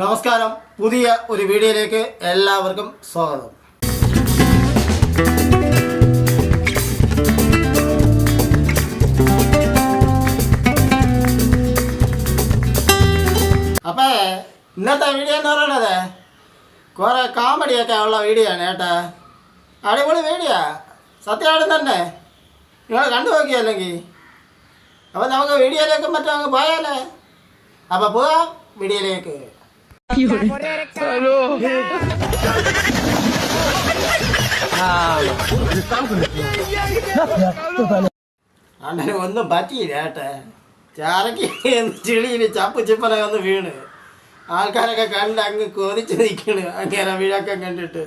നമസ്കാരം. പുതിയ ഒരു വീഡിയോയിലേക്ക് എല്ലാവർക്കും സ്വാഗതം. അപ്പേ ഇന്നത്തെ വീഡിയോ എന്ന് പറയണത് കുറെ കോമഡിയൊക്കെ ഉള്ള വീഡിയോ ആണ് കേട്ടാ. അടിപൊളി വീഡിയോ. സത്യമായിട്ട് തന്നെ. നിങ്ങൾ കണ്ടു നോക്കിയല്ലെങ്കിൽ അപ്പോൾ നമുക്ക് വീഡിയോയിലേക്ക് മറ്റും അങ്ങ് പോയാലേ. അപ്പോൾ പോവാം വീഡിയോയിലേക്ക്. അണ്ണന് ഒന്നും പറ്റിയില്ല ഏട്ടെ. ചാരക്ക് ചെളിയിൽ ചപ്പ് ചിപ്പന ഒന്ന് വീണ്. ആൾക്കാരൊക്കെ കണ്ട് അങ്ങ് കൊതിച്ച് നിൽക്കണ്. അങ്ങനെ വിഴക്കം കണ്ടിട്ട്.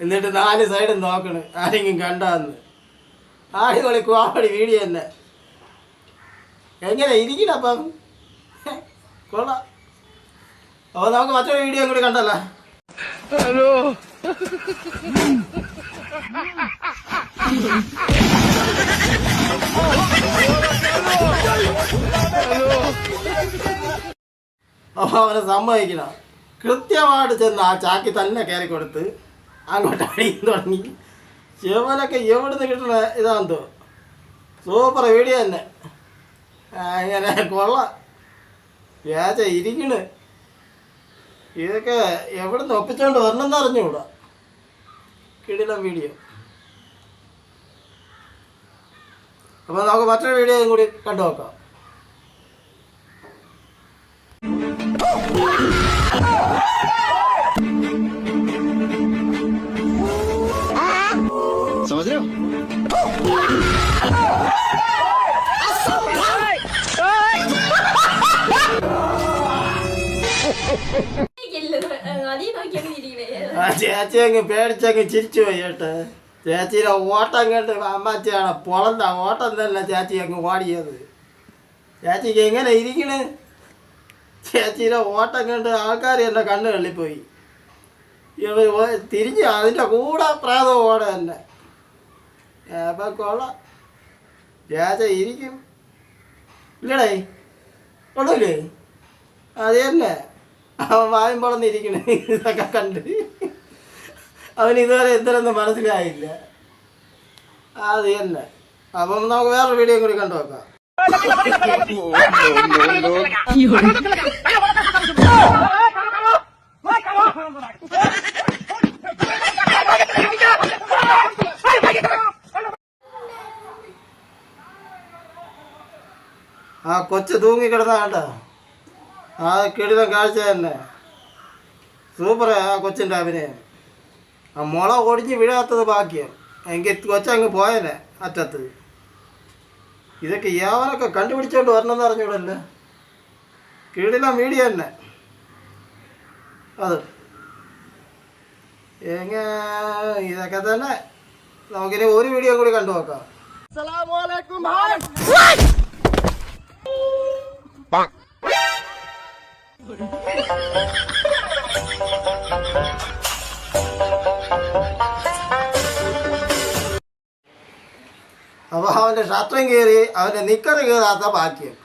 എന്നിട്ട് നാല് സൈഡും നോക്കണ്. ആരെങ്കിലും കണ്ടാന്ന്. ആടിപൊളി കോമഡി വീഡിയോ തന്നെ? എങ്ങനെ ഇരിക്കണം അപ്പം? കൊള്ളാം. അപ്പോൾ നമുക്ക് മറ്റൊരു വീഡിയോ കൂടി കണ്ടല്ലോ? അപ്പോൾ അവനെ സമ്മതിക്കണം. കൃത്യമായിട്ട് ചെന്ന് ആ ചാക്കി തന്നെ കയറി കൊടുത്ത് അങ്ങോട്ട് അടിയും തുടങ്ങി. ശിവനൊക്കെ എവിടുന്ന് കിട്ടണ ഇതാന്തോ സൂപ്പർ വീഡിയോ തന്നെ. ഇങ്ങനെ കൊള്ളാം. വ്യാജ ഇരിക്കണ്. ഇതൊക്കെ എവിടെ നിന്ന് ഒപ്പിച്ചുകൊണ്ട് വരണമെന്ന് അറിഞ്ഞുകൂടാ. കിടിലം വീഡിയോ. അപ്പോൾ നമുക്ക് മറ്റൊരു വീഡിയോയും കൂടി കണ്ടു നോക്കാം. സമജോ ആ ചേച്ചി പേടിച്ചങ്ങ് ചിരിച്ചു പോയി കേട്ടോ. ചേച്ചിയുടെ ഓട്ടം കേട്ട് അമ്മച്ചിയാണ് പൊളന്ന ഓട്ടം തന്നെ ചേച്ചി അങ്ങ് ഓടിയത് ചേച്ചിക്ക് എങ്ങനെ ഇരിക്കണ്? ചേച്ചിയുടെ ഓട്ടം കണ്ട് ആൾക്കാർ എന്റെ കണ്ണ് തള്ളിപ്പോയി. ഇവർ തിരിഞ്ഞ് അതിന്റെ കൂടെ പ്രാതം ഓട തന്നെ. അപ്പം കൊള്ളാം. ചേച്ച ഇരിക്കും. ഇല്ലടേ കൊള്ളൂലേ? അത് തന്നെ. അവൻ വായും പൊളന്നിരിക്കണേ ഇതൊക്കെ കണ്ട്. അവൻ ഇതുവരെ എന്തിനൊന്നും മനസ്സിലായില്ല. അത് തന്നെ. അപ്പം നമുക്ക് വേറെ വീഡിയോ കൂടി കണ്ടു നോക്കാം. ആ കൊച്ചു തൂങ്ങിക്കിടന്ന കണ്ടോ? ആ കിടിലം കാഴ്ച തന്നെ സൂപ്പർ ആ കൊച്ചിന്റെ അഭിനയം. ആ മുള ഒടിഞ്ഞ് വീഴാത്തത് ബാക്കിയാണ് എങ്കിൽ കൊച്ചങ്ങ് പോയനെ അറ്റത്ത്? ഇതൊക്കെ യാവനൊക്കെ കണ്ടുപിടിച്ചോണ്ട് വരണമെന്ന് അറിഞ്ഞൂടല്ലേ? കിടിലം വീഡിയോ തന്നെ അത്. എങ്ങ ഇതൊക്കെ തന്നെ. നമുക്കിനി ഒരു വീഡിയോ കൂടി കണ്ടു നോക്കാം. അപ്പോൾ അവന്റെ ഷർട്ടും കീറി അവന്റെ നിക്കറ് കീറാത്ത ബാക്കിയും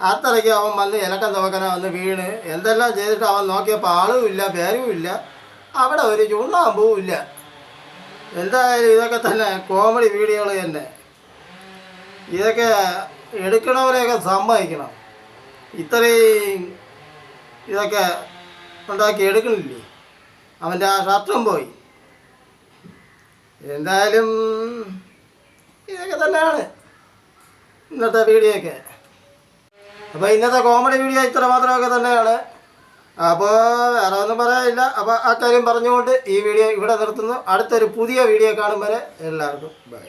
അത്രയ്ക്ക് അവൻ വന്ന് ഇലക്കം നോക്കന വന്ന് വീണ്. എന്തെല്ലാം ചെയ്തിട്ട് അവൻ നോക്കിയപ്പോൾ പേരും ഇല്ല. അവിടെ ഒരു ചുണ്ണാമ്പും ഇല്ല. എന്തായാലും ഇതൊക്കെ തന്നെ കോമഡി വീഡിയോകൾ തന്നെ. ഇതൊക്കെ എടുക്കണവരെയൊക്കെ സമ്മതിക്കണം. ഇത്രയും ഇതൊക്കെ ഉണ്ടാക്കി എടുക്കണില്ലേ? അവന്റെ ആ ശാസ്ത്രം പോയി. എന്തായാലും ഇതൊക്കെ തന്നെയാണ് ഇന്നത്തെ വീഡിയോ ഒക്കെ അപ്പോൾ ഇന്നത്തെ കോമഡി വീഡിയോ ഇത്ര മാത്രമൊക്കെ തന്നെയാണ്. അപ്പോൾ വേറെ ഒന്നും പറയാനില്ല. അപ്പോൾ ആ കാര്യം പറഞ്ഞുകൊണ്ട് ഈ വീഡിയോ ഇവിടെ നിർത്തുന്നു. അടുത്തൊരു പുതിയ വീഡിയോ കാണും വരെ എല്ലാവർക്കും. ബൈ